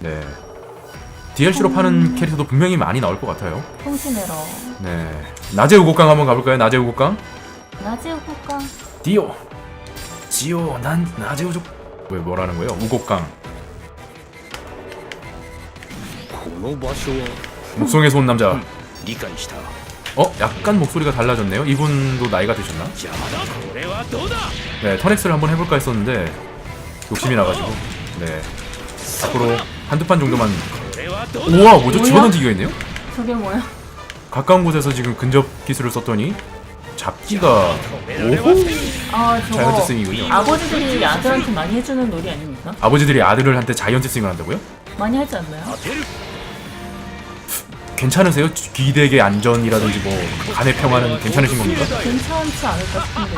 네. DLC로 파는 캐릭터도 분명히 많이 나올 것 같아요. 통신해러. 네. 낮의 우곡강 한번 가볼까요? 낮의 우곡강. 낮에 후가. 디오. 지오. 난 낮의 우족. 왜 뭐라는 거예요? 우곡강. この場所は 목성에서 온 남자. 理解した 어? 약간 목소리가 달라졌네요. 이분도 나이가 드셨나? 邪魔だこれはどうだ 네, 터넥스를 한번 해볼까 했었는데 욕심이 나가지고. 네. 앞으로 한두 판 정도만 우와 뭐죠? 집어던지기가 있네요? 저게 뭐야? 가까운 곳에서 지금 근접 기술을 썼더니 잡기가 오호 아 자이언트 스윙이군요 아버지들이 아들한테 많이 해주는 놀이 아닙니까? 아버지들이 아들한테 자이언트 스윙을 한다고요? 많이 하지 않나요? 괜찮으세요? 기- 기댁의 안전이라든지 뭐 간의 평화는 괜찮으신 겁니까? 괜찮지 않을까 싶은데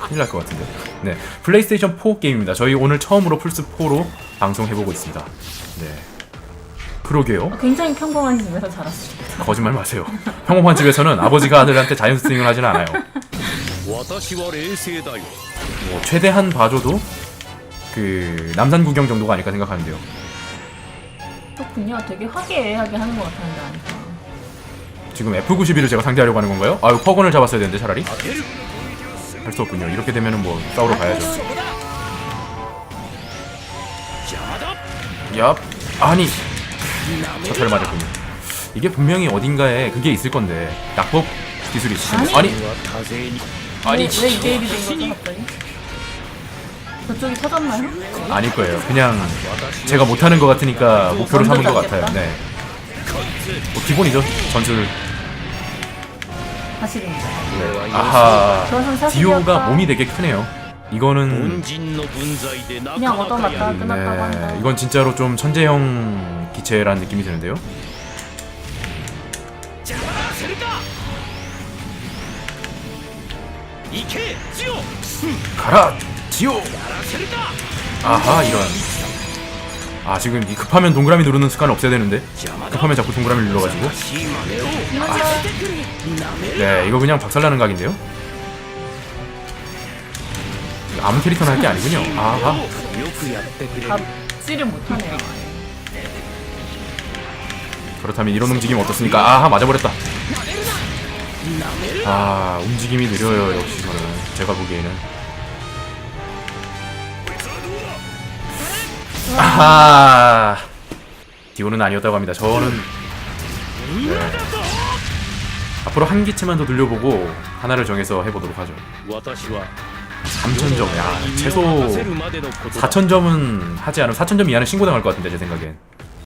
큰일 날 것 같은데. 네, 플레이스테이션 4 게임입니다. 저희 오늘 처음으로 플스 4로 방송해보고 있습니다. 네. 그러게요. 굉장히 평범한 집에서 자랐습니다. 거짓말 마세요. 평범한 집에서는 아버지가 아들한테 자연 스윙을 하진 않아요. 뭐 최대한 봐줘도 그 남산 구경 정도가 아닐까 생각하는데요. 그렇군요. 되게 화기애애하게 하는 것 같은데 아니까. 지금 F91을 제가 상대하려고 하는 건가요? 아유 퍼건을 잡았어야 되는데 차라리. 할 수 없군요. 이렇게 되면 뭐 싸우러 가야죠. 얍. 아니. 저차를 맞았군요. 이게 분명히 어딘가에 그게 있을 건데 낙법 기술이 있으신데 아니 아니 왜 이 게임이 된 저쪽이 터졌나요? 아닐 거예요. 그냥 제가 못하는 것 같으니까 목표로 삼은 것 같아요. 네. 뭐 기본이죠 전술 사실입니다. 네. 아하 그것은 사실이었다. 디오가 몸이 되게 크네요. 이거는 凡人の分際でなか 그냥 なか 얻어맞다 やる 끝났다고 한다. 네 이건 진짜로 좀 천재형 기체라는 느낌이 드는데요. 邪魔だせるか行けジオ 가라 지오. やらせるか 아하 이런. 아 지금 이 급하면 동그라미 누르는 습관을 없애야 되는데? 급하면 자꾸 동그라미 눌러가지고? 아. 네 이거 그냥 박살나는 각인데요? 아무 캐릭터나 할 게 아니군요. 아하. 잡지를 못하네요. 그렇다면 이런 움직임 어떻습니까? 아하 맞아버렸다. 아 움직임이 느려요 역시 저는. 제가 보기에는. 아하 디오는 아니었다고 합니다. 저는 네. 앞으로 한 기체만 더 늘려보고 하나를 정해서 해보도록 하죠. 3,000점. 야 최소 4,000점은 하지 않으면 4,000점 이하는 신고당할 것 같은데 제 생각엔.